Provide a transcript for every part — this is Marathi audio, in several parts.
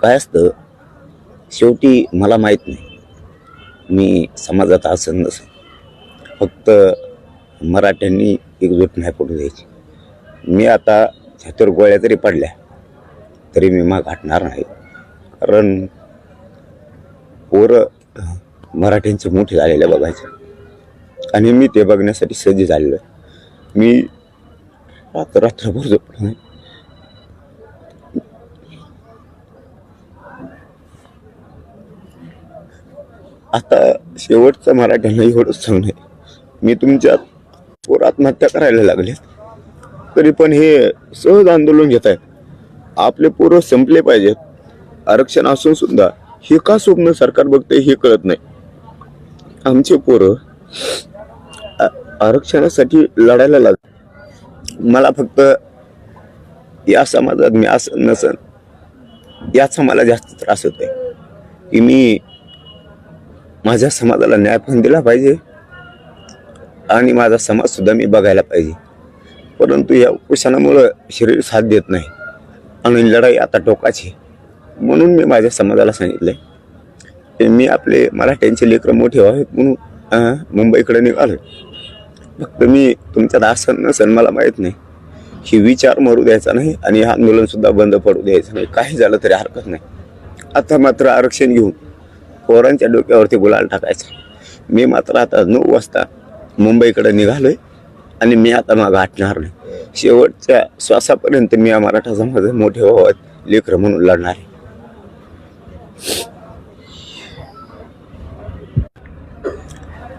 काय असतं? शेवटी मला माहीत नाही. मी समाजात असं नसं फक्त मराठ्यांनी एकजूट नाही पडू द्यायची. मी आता छातीवर गोळ्या जरी पडल्या तरी मी मग हटणार नाही. कारण पोरं मराठ्यांचे मोठे झालेले बघायचे. आणि मी ते बघण्यासाठी सज्ज झालेलो आहे. मी रात्र रात्रभर झोपलो नाही. आता शेवटचं मराठ्यांना एवढंच आहे. मी तुमच्या पोर आत्महत्या करायला लागले तरी पण हे सहज आंदोलन घेत आहेत. आपले पोरं संपले पाहिजेत. आरक्षण असून सुद्धा हे का स्वप्न सरकार बघते हे कळत नाही. आमचे पोरं आरक्षणासाठी लढायला लाग मला फक्त या समाजात मी असं नसन. याचा मला जास्त त्रास होतोय. की मी माझ्या समाजाला न्याय पण दिला पाहिजे आणि माझा समाजसुद्धा मी बघायला पाहिजे. परंतु या उपोषणामुळं शरीर साथ देत नाही आणि लढाई आता टोकाची आहे. म्हणून मी माझ्या समाजाला सांगितलं की मी आपले मराठ्यांचे लेकरं मोठे व्हावेत म्हणून मुंबईकडे निघालो फक्त मी तुमच्यात आसन नसन मला माहीत नाही. ही विचार मरू द्यायचा नाही आणि आंदोलनसुद्धा बंद पडू द्यायचं नाही. काही झालं तरी हरकत नाही. आता मात्र आरक्षण घेऊन पोरांच्या डोक्यावरती गुलाल टाकायचा. मी मात्र आता नऊ वाजता मुंबईकडे निघालोय आणि मी आता मग हटणार नाही. शेवटच्या श्वासापर्यंत मी या मराठा समाज मोठे व्हावत लेकर म्हणून लढणार आहे.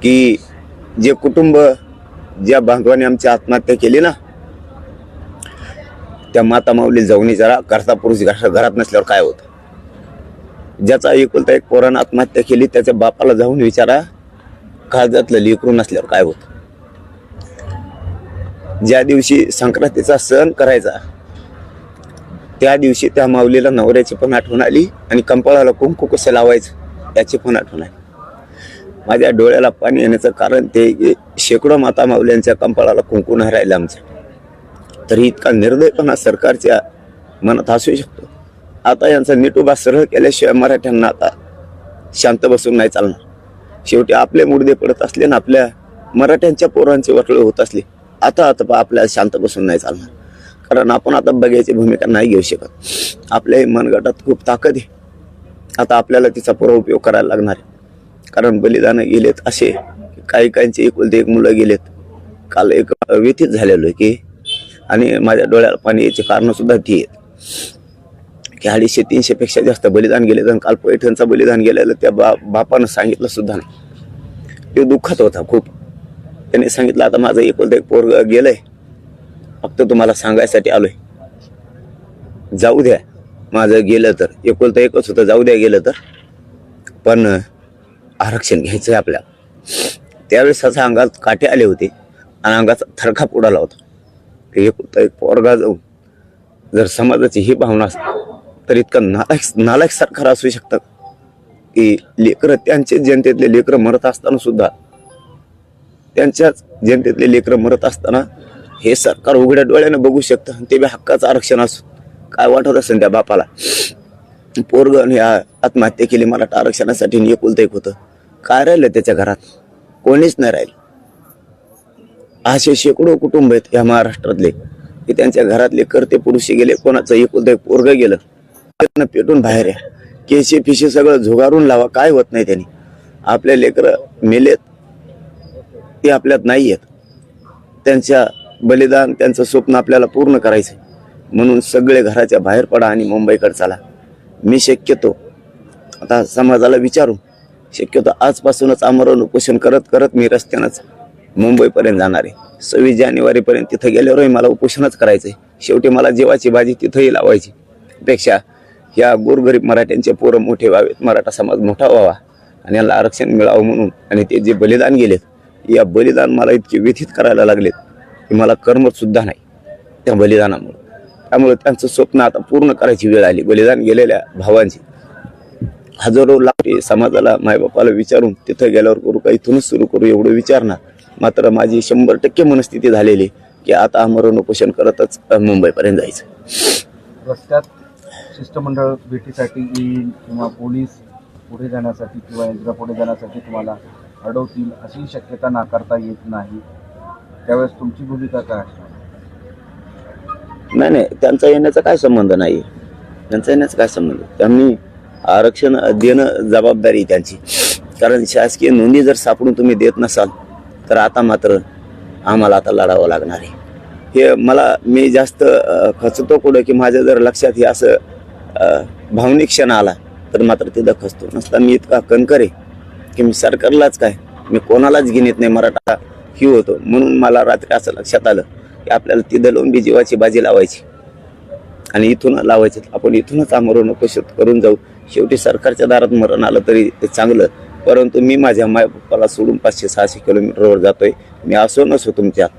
की जे कुटुंब ज्या बांधवाने आमची आत्महत्या केली ना त्या माता माऊली जाऊनी जरा करता पुरुष घरा- घरात नसल्यावर काय होतं? ज्याचा एकुलता एक पोरानं आत्महत्या केली त्याच्या बापाला जाऊन विचारा काळजातलं लेकरू नसल्यावर काय होतं? ज्या दिवशी संक्रांतीचा सण करायचा त्या दिवशी त्या माऊलीला नवऱ्याची पण आठवण आली आणि कंपाळाला कुंकू कसं लावायचं याची पण आठवण आली माझ्या डोळ्याला पाणी येण्याचं कारण ते की शेकडो माता माऊल्यांच्या कंपाळाला कुंकू न राहिलं आमच्या तरी इतका निर्दयपणा सरकारच्या मनात असू शकतो. आता यांचा नीटोबा सरळ केल्याशिवाय मराठ्यांना आता शांत बसून नाही चालणार. शेवटी आपले मुडदे पडत असले ना आपल्या मराठ्यांच्या पोरांचे वटळे होत असले आता आता आपल्याला शांत बसून नाही चालणार. कारण आपण आता बघायची भूमिका नाही घेऊ शकत. आपल्या मनगटात खूप ताकद आहे. आता आपल्याला तिचा पुरा उपयोग करायला लागणार आहे. कारण बलिदानं गेलेत असे काही काहींचे एकुलते एक मुलं गेलेत. काल एक व्यथित झालेलो आहे की आणि माझ्या डोळ्याला पाणी याची कारणंसुद्धा ती आहेत. की अडीचशे तीनशेपेक्षा जास्त बलिदान गेले आणि काल पैठणचं बलिदान गेलेलं त्या बा बापानं सांगितलं सुद्धा नाही. ते दुःखात होता खूप. त्याने सांगितलं आता माझं एकुलतं एक पोरग गेलंय. फक्त तुम्हाला सांगायसाठी आलोय. जाऊ द्या. माझं गेलं तर एकुलतं एकच होतं जाऊ द्या गेलं तर. पण आरक्षण घ्यायचं आहे आपल्या त्यावेळेस असं अंगात काटे आले होते आणि अंगाचा थरकाप उडाला होता. की एकुलता एक पोरगा जाऊन जर समाजाची ही भावना असते तर इतकं नालायक नालायक सरकार असू शकतं की लेकरं त्यांचे जनतेतले लेकरं मरत असताना सुद्धा त्यांच्याच जनतेतले लेकरं मरत असताना हे सरकार उघड्या डोळ्यानं बघू शकतं आणि ते बी हक्काचं आरक्षण असो. काय वाटत असेल त्या बापाला? पोरगण ह्या आत्महत्या केली मराठा आरक्षणासाठी एकुलत एक होतं. काय राहिलं त्याच्या घरात? कोणीच नाही राहिलं. असे शेकडो कुटुंब आहेत या महाराष्ट्रातले की त्यांच्या घरातले करते पुरुषी गेले कोणाचं एकुलत एक पोरग गेलं. त्यांना पेटून बाहेर या. केशी फिशी सगळं झुगारून लावा. काय होत नाही त्यांनी. आपले लेकरं मेलेत. ते आपल्यात नाही आहेत त्यांच्या बलिदान त्यांचं स्वप्न आपल्याला पूर्ण करायचं म्हणून सगळे घराच्या बाहेर पडा आणि मुंबईकडे चला. मी शक्यतो आता समाजाला विचारू. शक्यतो आजपासूनच आमरण उपोषण करत करत मी रस्त्यानंच मुंबईपर्यंत जाणार आहे. सव्वीस जानेवारीपर्यंत तिथं गेल्यावरही मला उपोषणच करायचं आहे शेवटी मला जेवाची भाजी तिथंही लावायची. पेक्षा ह्या गोरगरीब मराठ्यांचे पोरं मोठे व्हावेत मराठा समाज मोठा व्हावा आणि याला आरक्षण मिळावं म्हणून. आणि ते जे बलिदान गेलेत या बलिदान मला इतके व्यथित करायला लागलेत की मला कर्मसुद्धा नाही त्या बलिदानामुळं. त्यामुळे त्यांचं स्वप्न आता पूर्ण करायची वेळ आली. बलिदान गेलेल्या भावांची. हजारो लाख समाजाला मायबापाला विचारून तिथं गेल्यावर करू का इथूनच सुरू करू एवढं विचारणार. मात्र माझी शंभर टक्के मनस्थिती झालेली की आता आमरण उपोषण करतच मुंबईपर्यंत जायचं. रस्त्यात शिष्टमंडळ भेटीसाठी येईल किंवा पोलीस पुढे जाण्यासाठी किंवा यंत्र पुढे जाण्यासाठी तुम्हाला अडवतील अशी शक्यता नाकारता येत नाही. त्यावेळेस तुमची भूमिका काय असणार? नाही नाही त्यांचा येण्याचा काय संबंध नाही. त्यांचा येण्याचा काय संबंध? त्यांनी आरक्षण देणं जबाबदारी त्यांची. कारण शासकीय नोंदी जर सापडून तुम्ही देत नसाल तर आता मात्र आम्हाला आता लढावं लागणार आहे. हे मला मी जास्त खचतो कुठं की माझ्या जर लक्षात हे असं भावनिक क्षण आला तर मात्र तिथं खचतो नसता मी इतका कणकर आहे की मी सरकारलाच काय मी कोणालाच घेण्यात नाही मराठा ही होतो. म्हणून मला रात्री असं लक्षात आलं की आपल्याला तिथं लोंबी जीवाची बाजी लावायची. आणि इथून लावायचे. आपण इथूनच आमरण उपोषित करून जाऊ. शेवटी सरकारच्या दारात मरण आलं तरी ते चांगलं. परंतु मी माझ्या मायपप्पाला सोडून पाचशे सहाशे किलोमीटरवर जातोय. मी असो नसो तुमच्यात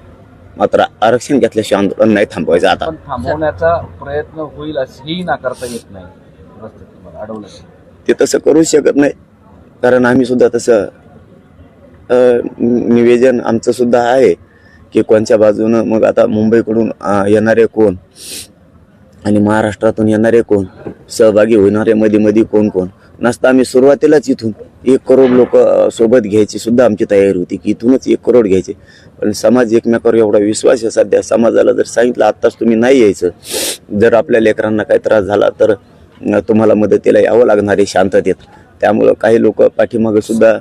मात्र आरक्षण घेतल्याशिवाय आंदोलन नाही थांबवायचं आता. पण थांबवण्याचा प्रयत्न होईल असेही नाकारता येत नाही. रस्त्यात तुम्हाला अडवलं ते तसं करूच शकत नाही. कारण आम्ही सुद्धा तसं निवेदन आमचं सुद्धा आहे की कोणत्या बाजूनं मग आता मुंबईकडून येणारे कोण आणि महाराष्ट्रातून येणारे कोण सहभागी होणारे मध्ये मध्ये कोण कोण? नसता आम्ही सुरुवातीलाच इथून एक करोड लोक सोबत घ्यायची सुद्धा आमची तयारी होती की इथूनच एक करोड घ्यायचे. पण समाज एकमेकावर एवढा विश्वास आहे सध्या. समाजाला जर सांगितलं आत्ताच तुम्ही नाही यायचं. जर आपल्या लेकरांना काही त्रास झाला तर तुम्हाला मदतीला यावं लागणार आहे शांततेत. त्यामुळं काही लोक पाठीमागे सुद्धा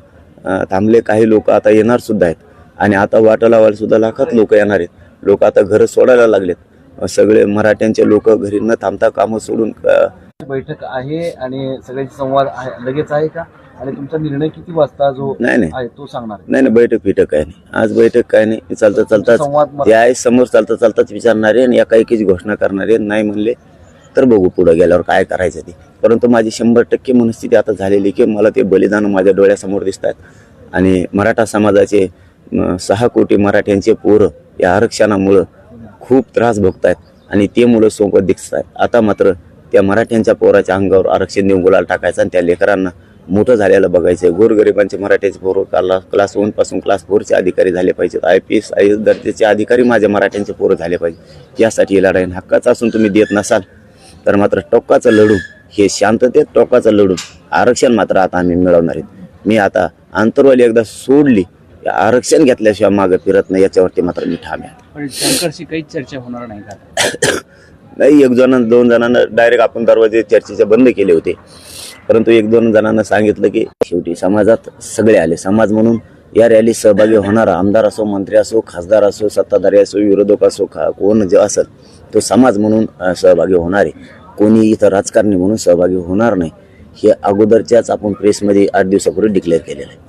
थांबले. काही लोक आता येणार सुद्धा आहेत. आणि आता वाटा लावायला सुद्धा लाखात लोक येणार आहेत. लोक आता घरं सोडायला लागलेत. सगळे मराठ्यांचे लोक घरी न थांबता कामं सोडून बैठक आहे आणि सगळ्यांची संवाद आहे. लगेच आहे का? आणि तुमचा निर्णय किती वाजता जो नाही नाही. आहे तो सांगणार आहे. नाही नाही बैठक फिटक काय नाही. आज बैठक काय नाही. चालता चालताच संवाद मग- ते आहे समोर चालता चालताच विचारणारे आणि एका एकीच घोषणा करणारे नाही म्हणले तर बघू पुढे गेल्यावर काय करायचं ते. परंतु माझी शंभर टक्के मनस्थिती आता झालेली की मला ते बलिदान माझ्या डोळ्यासमोर दिसत आहेत आणि मराठा समाजाचे सहा कोटी मराठ्यांचे पोरं या आरक्षणामुळं खूप त्रास भोगतायत आणि ते मुलं सोबत दिसत आहेत आता मात्र त्या मराठ्यांच्या पोराच्या अंगावर आरक्षण देऊन गुलाल टाकायचं आणि त्या लेकरांना मोठं झालेलं बघायचं गोरगरिबांचे मराठ्याचे पोरं क्लास क्लास वनपासून क्लास फोरचे अधिकारी झाले पाहिजेत. I P S I A दर्जाचे अधिकारी माझ्या मराठ्यांचे पोरं झाले पाहिजे यासाठी ही लढाई हक्काचं असून तुम्ही देत नसाल तर मात्र टोकाचं लढू हे शांततेत टोकाचं लढू आरक्षण मात्र आता आम्ही मिळवणार आहेत. मी आता आंतरवाली एकदा सोडली आरक्षण घेतल्याशिवाय मागे फिरत नाही याच्यावरती मात्र मी ठाम आहे. पण शंकरशी काहीच चर्चा होणार नाही का नाही एक जणांना दोन जणांना डायरेक्ट आपण दरवाजे चर्चेचे बंद केले होते. परंतु एक दोन जणांना सांगितलं की शेवटी समाजात सगळे आले. समाज म्हणून या रॅलीत सहभागी होणारा आमदार असो मंत्री असो खासदार असो सत्ताधारी असो विरोधक असो खा कोण जे असेल तो समाज म्हणून सहभागी होणार. आहे कोणी इथं राजकारणी म्हणून सहभागी होणार नाही. हे अगोदरच्याच आपण प्रेसमध्ये आठ दिवसापूर्वी डिक्लेअर केलेलं आहे.